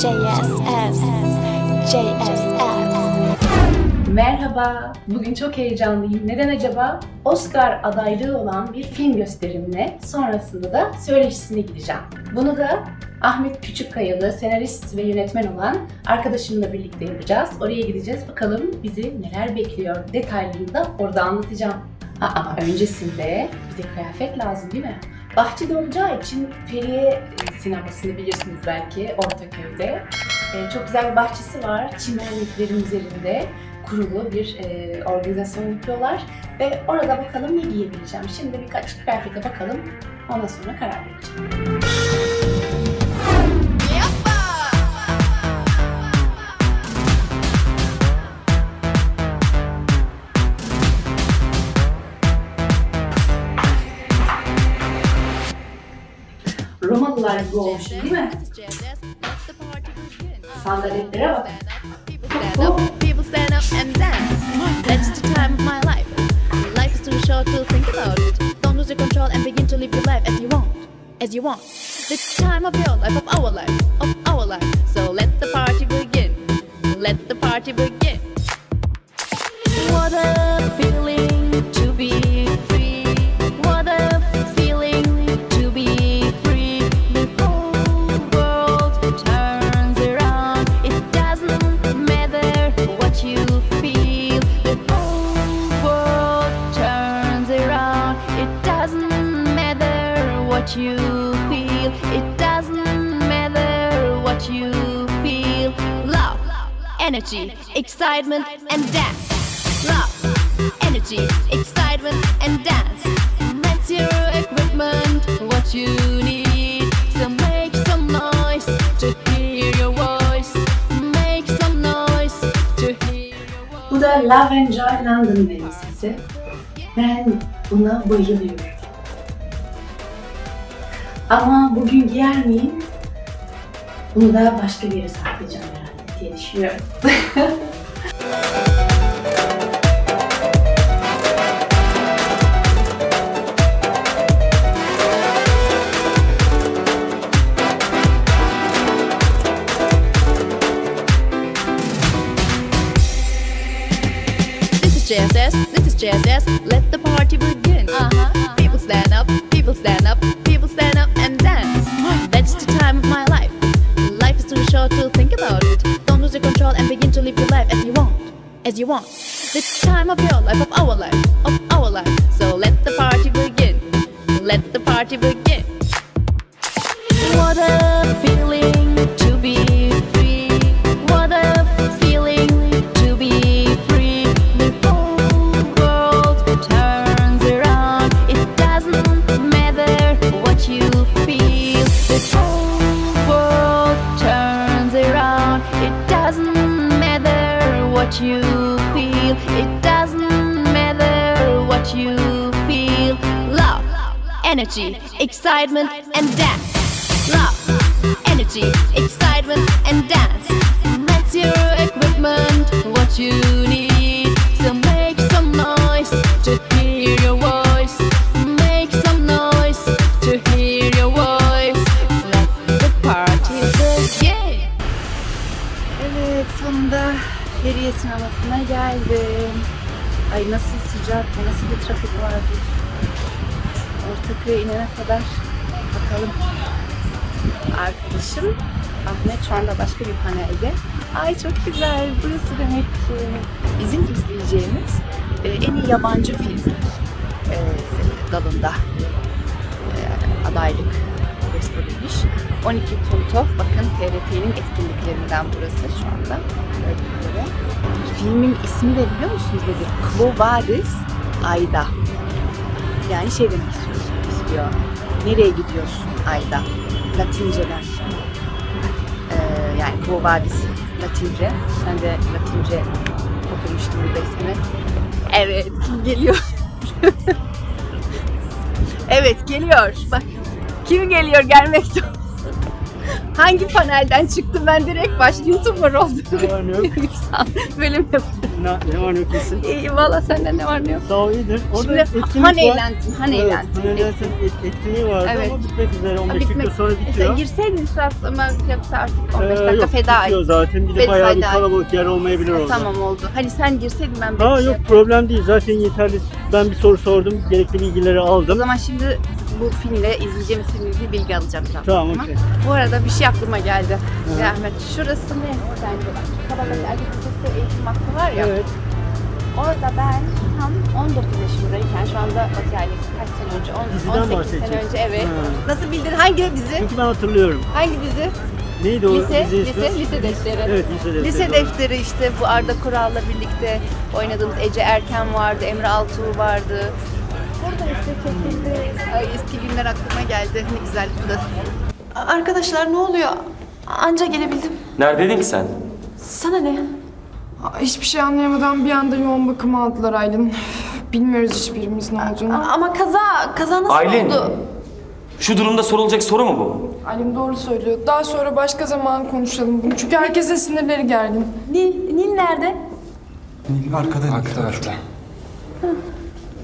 JSS JSS Merhaba, bugün çok heyecanlıyım. Neden acaba? Oscar adaylığı olan bir film gösterimine sonrasında da söyleşisine gideceğim. Bunu da Ahmet Küçükkayalı, senarist ve yönetmen olan arkadaşımla birlikte yapacağız. Oraya gideceğiz. Bakalım bizi neler bekliyor. Detaylarını da orada anlatacağım. Aa, öncesinde bir de kıyafet lazım değil mi? Bahçede olacağı için Feriye sinemasını bilirsiniz belki Ortaköy'de. Ee, çok güzel bir bahçesi var. Çimenliklerin üzerinde kurulu bir e, organizasyon yapıyorlar. Ve orada bakalım ne giyebileceğim. Şimdi birkaç kıyafete bakalım. Ondan sonra karar vereceğim. Begin to time of my life. Life is too short to think about it. Don't you control and begin to live your life as you want, as you want. The time of your life, of our life, of our life. So let the party begin. Let the party begin. What a energy, excitement, and dance. Love, energy, excitement, and dance. That's your equipment, what you need. Bu da Love and Joy London elbisesi. Ben buna bayılıyorum. Ama bugün giyer miyim? Bunu da başka bir yere saklayacağım herhalde diye. This is JSS, this is JSS, let the party begin. Uh-huh. People stand up, people stand up, as you want. The time of your life, of our life, of our life. So let the party begin. Let the party begin. What a feeling to be free. What a feeling to be free. The whole world turns around. It doesn't matter what you feel. The whole world turns around. It doesn't matter what you energy, excitement, and dance. Love, energy, excitement, and dance. That's your equipment, what you need. So make some noise to hear your voice. Make some noise to hear your voice. Let the party begin. Evet. Ay nasıl sıcak, nasıl bir trafik var. Ortaköy'e inene kadar bakalım. Arkadaşım Ahmet şu anda başka bir panelde. Ay çok güzel, burası demek ki. Bizim izleyeceğimiz e, en iyi yabancı film e, dalında e, adaylık gösterilmiş. 12 Punto, bakın TRT'nin etkinliklerinden burası şu anda. üzere. Filmin ismi de biliyor musunuz nedir? Quo Vadis Ayda. Yani şey demek istiyor, istiyor. Nereye gidiyorsun Ayda? Latinceden. Ee, yani Quo Vadis Latince. Ben de Latince okumuştum bir sene. Evet, kim geliyor? evet, geliyor. Bak, kim geliyor gelmekte? Hangi panelden çıktım ben direkt baş YouTuber oldum. Mi yapıyorum? Ne, ne var ne yok iyisin? İyi valla senden ne var ne yok. Sağ ol iyidir. Orada Şimdi etkinlik var. eğlendim, Han Evet, eğlendim. Han eğlendim. Et- etkinliği vardı Evet. ama bitmek üzere. 15 Bitmek- dakika sonra bitiyor. girseydin biraz ama yoksa artık 15 Ee, dakika yok, feda bitiyor et. zaten. Bir de Feda bayağı bir kalabalık yer olmayabilir orada. Tamam oldu. Hani sen girseydin ben Ha bekleyeceğim. yok problem değil. Zaten yeterli. Ben bir soru sordum. Gerekli bilgileri O aldım. zaman şimdi bu filmle izleyeceğimiz filmle ilgili bilgi alacağım biraz. Tamam, okey. Bu arada bir şey aklıma geldi. Ya Ahmet şurası ne sence? Kabataş Erkek Lisesi Eğitim Hakkı var ya. Evet. Orada ben tam 19 yaşındayken şu anda bak yani kaç sene önce? On- Diziden 18 sene bahsedeceksin. önce evet. Ha. Nasıl bildin? Hangi dizi? Çünkü ben hatırlıyorum. Hangi dizi? Neydi o Lise, dizi ismi? lise, lise defteri. Evet lise defteri. Lise doğru. defteri işte bu Arda Kural'la birlikte oynadığımız Ece Erken vardı, Emre Altuğ vardı. Burada işte çekildi. Ay, eski günler aklıma geldi. Ne güzel bu da. Arkadaşlar ne oluyor? Anca gelebildim. Neredeydin ki sen? Sana ne? Hiçbir şey anlayamadan bir anda yoğun bakıma aldılar Aylin. Bilmiyoruz hiçbirimiz ne olduğunu. Ama kaza, kaza nasıl Aylin. oldu? Şu durumda sorulacak soru mu bu? Aylin doğru söylüyor. Daha sonra başka zaman konuşalım bunu. Çünkü herkesin sinirleri gergin. Nil, Nil nerede? Arkadaşlar.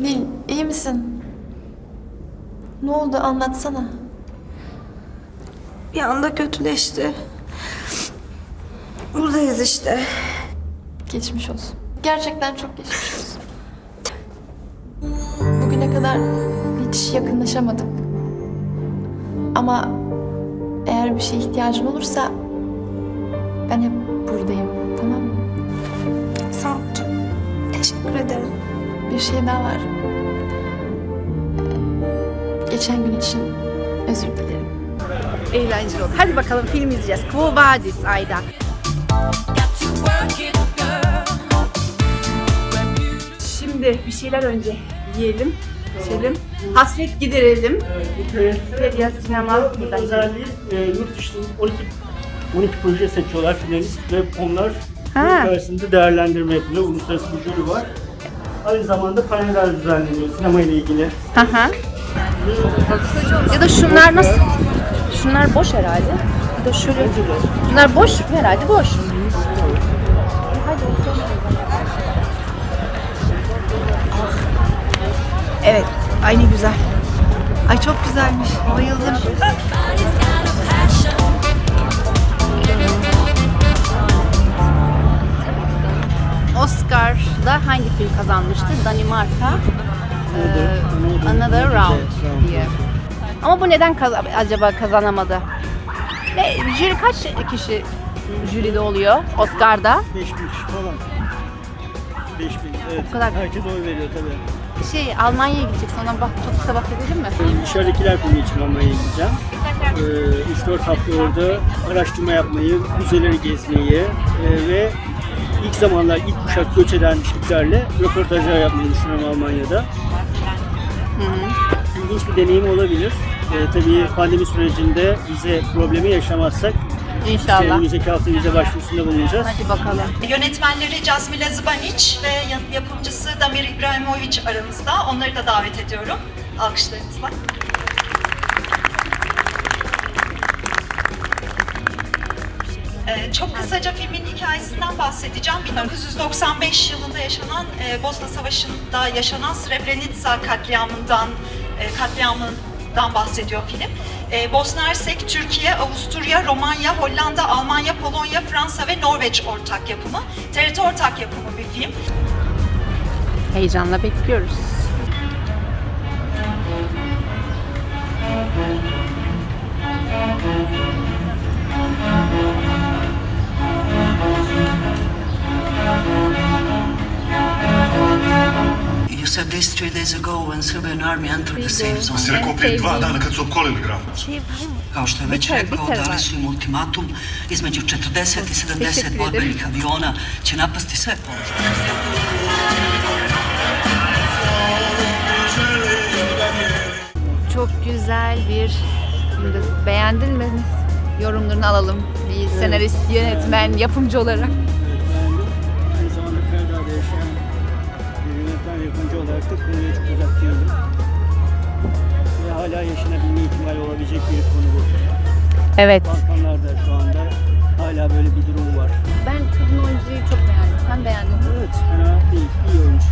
Nil, iyi misin? Ne oldu anlatsana. Bir anda kötüleşti. Buradayız işte. Geçmiş olsun. Gerçekten çok geçmiş olsun. Bugüne kadar hiç yakınlaşamadık. Ama eğer bir şeye ihtiyacın olursa ben hep buradayım. Tamam mı? Sağ ol canım. Teşekkür ederim. Bir şey daha var. Geçen gün için özür dilerim. Eğlenceli oldu. Hadi bakalım film izleyeceğiz. Quo Vadis Ayda. Şimdi bir şeyler önce yiyelim, içelim. Hasret giderelim. Evet, bu köye Feriha Sinema buradan özelliği e, yurt dışının 12 12 proje seçiyorlar finalist ve onlar Ha. karşısında değerlendirme yapılıyor. Uluslararası bir jüri var. Aynı zamanda paneller düzenleniyor sinema ile ilgili. Hı hı. Ya da şunlar nasıl? Şunlar boş herhalde. Ya da şöyle. Bunlar boş herhalde boş. Evet, aynı güzel. Ay çok güzelmiş. Bayıldım. Oscar'da hangi film kazanmıştı? Danimarka. Ee, Another Round diye. Ama bu neden kaz- acaba kazanamadı? Ne, jüri kaç kişi jüride oluyor Oscar'da? 5000 kişi falan. 5000 evet. O kadar. Herkes oy veriyor tabii. Şey Almanya'ya gidecek sonra bak çok kısa bahsedelim mi? Dışarıdakiler filmi için Almanya'ya gideceğim. Ee, 3-4 hafta orada araştırma yapmayı, müzeleri gezmeyi e, ve ilk zamanlar ilk kuşak göç eden Türklerle röportajlar yapmayı düşünüyorum Almanya'da. İlginç bir deneyim olabilir. Ee, tabii pandemi sürecinde vize problemi yaşamazsak İnşallah. önümüzdeki hafta vize başvurusunda bulunacağız. Hadi bakalım. Yönetmenleri Cazmila Zbanic ve yapımcısı Damir İbrahimovic aramızda. Onları da davet ediyorum. Alkışlarınızla. Ee, çok kısaca filmin hikayesinden bahsedeceğim. 1995 yılında yaşanan e, Bosna Savaşı'nda yaşanan Srebrenica katliamından e, katliamından bahsediyor film. E, Bosna Hersek, Türkiye, Avusturya, Romanya, Hollanda, Almanya, Polonya, Fransa ve Norveç ortak yapımı. TRT ortak yapımı bir film. Heyecanla bekliyoruz. Days ago when Serbian army entered the safe zone. Rekao prije dva dana kad su opkolili grad. Kao što je već rekao, dali su im ultimatum između 40 i 70 Teşekkür ederim. borbenih aviona će napasti sve položaje. Çok güzel bir. Beğendin mi? Yorumlarını alalım. Bir senarist, yönetmen, yapımcı olarak. Yönetmen yapımcı olarak da konuya çok uzak değilim. Ve hala yaşanabilme ihtimali olabilecek bir konu bu. Evet. Balkanlarda şu anda hala böyle bir durum var. Ben kadın oyuncuyu çok beğendim. Sen beğendin mi? Evet, fena değil. iyi olmuş.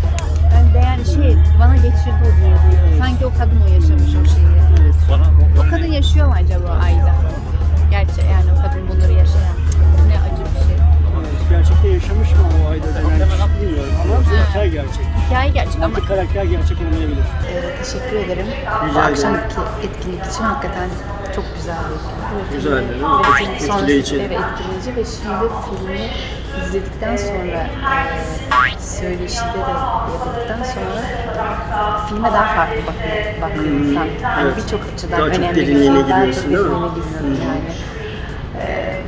Ben beğen şey bana geçirdi o duyguyu. Sanki o kadın o yaşamış o şeyi. Evet. O kadın yaşıyor gerçek olmayabilir. Ee, teşekkür ederim. Bu Rica ederim. akşamki etkinlik için hakikaten çok güzel bir etkinlik. Güzeldi, değil mi? Ve Etkileyici. sonrasında- Evet etkileyici ve şimdi filmi izledikten sonra e, söyleşide de yapıldıktan sonra filme daha farklı bakıyor, bakıyor insan. Yani Hmm, evet. birçok açıdan Daha çok önemli. derinliğine bir şey. Daha giriyorsun, çok değil mi? derinliğine giriyorum yani. Ee,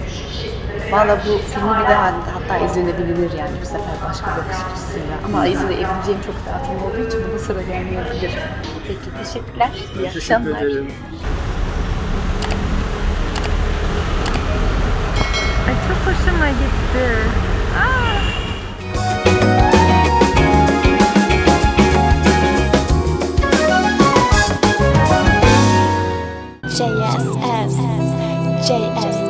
Valla bu filmi bir daha hatta izlenebilir yani bu sefer başka bakış açısıyla. Ama izleyebileceğim çok daha film olduğu için bu sıra gelmeyebilir. Peki teşekkürler. İyi Teşekkür akşamlar. ederim. Ay çok hoşuma gitti. JSS, JSS.